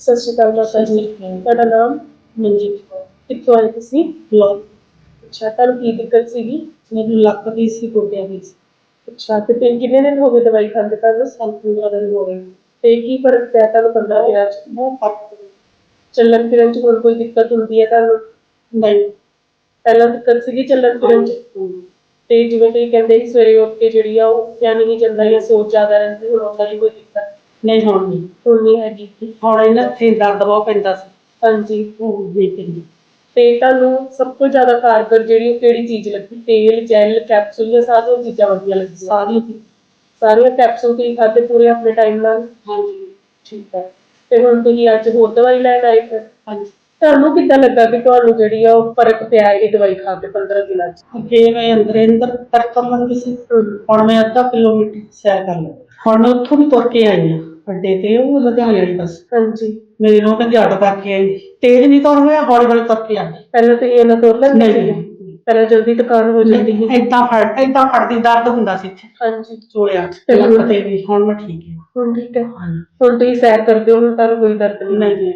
ਸਤਿ ਸ਼੍ਰੀ ਅਕਾਲ ਡਾਕਟਰ ਜੀ। ਤੁਹਾਡਾ ਨਾਮ? ਮਨਜੀਤ ਕੌਰ। ਕਿੱਥੋਂ ਆਏ ਤੁਸੀਂ? ਬਲੌਗ ਅੱਛਾ ਤੁਹਾਨੂੰ ਕੀ ਦਿੱਕਤ ਸੀਗੀ? ਮੈਨੂੰ ਲੱਕ ਦੀ ਸੀ ਗੋਡਿਆਂ ਦੀ ਸੀ। ਅੱਛਾ ਤੇ ਫਿਰ ਕਿੰਨੇ ਦਿਨ ਹੋ ਗਏ ਦਵਾਈ ਖਾਂਦੇ ਤੁਹਾਨੂੰ ਸਾਨੂੰ ਪੂਰਾ ਦਿਨ ਹੋ ਗਿਆ ਤੇ ਕੀ ਫ਼ਰਕ ਪਿਆ ਤੁਹਾਨੂੰ 15 ਦਿਨਾਂ ਚ? ਬਹੁਤ ਫ਼ਰਕ ਪਿਆ। ਚੱਲਣ ਫਿਰਨ ਚ ਹੋਰ ਕੋਈ ਦਿੱਕਤ ਹੁੰਦੀ ਹੈ ਤੁਹਾਨੂੰ? ਨਹੀਂ। ਪਹਿਲਾਂ ਦਿੱਕਤ ਸੀਗੀ ਚੱਲਣ ਫਿਰਨ ਚ? ਤੇ ਜਿਵੇਂ ਤੁਸੀਂ ਕਹਿੰਦੇ ਸੀ ਸਵੇਰੇ ਉੱਠ ਕੇ ਜਿਹੜੀ ਆ ਉਹ ਉੱਠਿਆ ਨਹੀਂ ਜਾਂਦਾ ਜਾਂ ਸੋਚ ਜ਼ਿਆਦਾ ਰਹਿੰਦੀ ਹੁਣ ਉਹਨਾਂ ਦੀ ਕੋਈ ਨਹੀਂ ਹੁਣ ਨਹੀਂ। ਹੁਣ ਨਹੀਂ ਹੈਗੀ ਹੁਣ ਇਹਨਾਂ ਤੇ ਦਰਦ ਬਹੁਤ ਪੈਂਦਾ ਸੀ। ਹਾਂਜੀ। ਉਹ ਨਹੀਂ ਪੈਂਦੀ। ਤੇ ਤੁਹਾਨੂੰ ਸਭ ਤੋਂ ਜ਼ਿਆਦਾ ਕਾਰਗਰ ਜਿਹੜੀ ਉਹ ਕਿਹੜੀ ਚੀਜ਼ ਲੱਗੀ? ਤੇਲ ਜੈਲ ਕੈਪਸੂਲ ਜਾਂ ਸਾਰੀਆਂ ਚੀਜ਼ਾਂ ਵਧੀਆ ਲੱਗੀਆਂ? ਸਾਰੀ ਸਾਰੀਆਂ ਕੈਪਸੂਲ ਤੁਸੀਂ ਖਾਦੇ ਪੂਰੇ ਆਪਣੇ ਟਾਈਮ ਨਾਲ? ਹਾਂਜੀ। ਠੀਕ ਹੈ। ਤੇ ਹੁਣ ਤੁਸੀਂ ਅੱਜ ਹੋਰ ਦਵਾਈ ਲੈਣ ਆਏ ਫਿਰ? ਹਾਂਜੀ। ਤੁਹਾਨੂੰ ਕਿੱਦਾਂ ਲੱਗਾ ਕਿ ਤੁਹਾਨੂੰ ਜਿਹੜੀ ਆ ਉਹ ਫ਼ਰਕ ਪਿਆ ਇਹ ਦਵਾਈ ਖਾ ਕੇ 15 ਦਿਨਾਂ ਚ? ਅੱਗੇ ਮੈਂ ਅੰਦਰ ਅੰਦਰ ਤਰਕਣ ਲੱਗੀ ਸੀ ਹੁਣ ਮੈਂ ਅੱਧਾ ਕਿਲੋਮੀਟਰ ਸੈਰ ਕਰ ਲਈ ਹੁਣ ਮੈਂ ਉੱਥੋਂ ਵੀ ਤੁਰ ਕੇ ਆਈ ਹਾਂ ਅੱਡੇ ਤੇ ਉਹ ਲੁਧਿਆਣੇ ਵਾਲੀ ਬੱਸ। ਹਾਂਜੀ। ਮੇਰੀ ਨੂੰ ਕਹਿੰਦੀ ਆਟੋ ਕਰਕੇ ਆਈ। ਤੇਜ਼ ਨਹੀਂ ਤੁਰ ਹੋਇਆ ਹੌਲੀ ਹੌਲੀ ਤੁਰ ਕੇ ਆਈ। ਪਹਿਲਾਂ ਤਾਂ ਇਹ ਨਾ ਤੋੜ ਲੈਂਦੇ ਨਹੀਂ। ਸੀਗੇ। ਪਹਿਲਾਂ ਜਲਦੀ ਦੁਕਾਨ ਹੋ ਜਾਂਦੀ ਸੀ। ਏਦਾਂ ਫੜ ਏਦਾਂ ਫੜਦੀ ਦਰਦ ਹੁੰਦਾ ਸੀ ਇੱਥੇ। ਹਾਂਜੀ। ਚੋਲਿਆਂ ਤੇ ਲੱਕ ਤੇ ਵੀ। ਹੁਣ ਮੈਂ ਠੀਕ ਹਾਂ। ਹੁਣ ਠੀਕ ਹੈ। ਹੁਣ ਤੁਸੀਂ ਸੈਰ ਕਰਦੇ ਹੋ ਹੁਣ ਤੁਹਾਨੂੰ ਕੋਈ ਦਰਦ ਨਹੀਂ। ਨਹੀਂ ਜੀ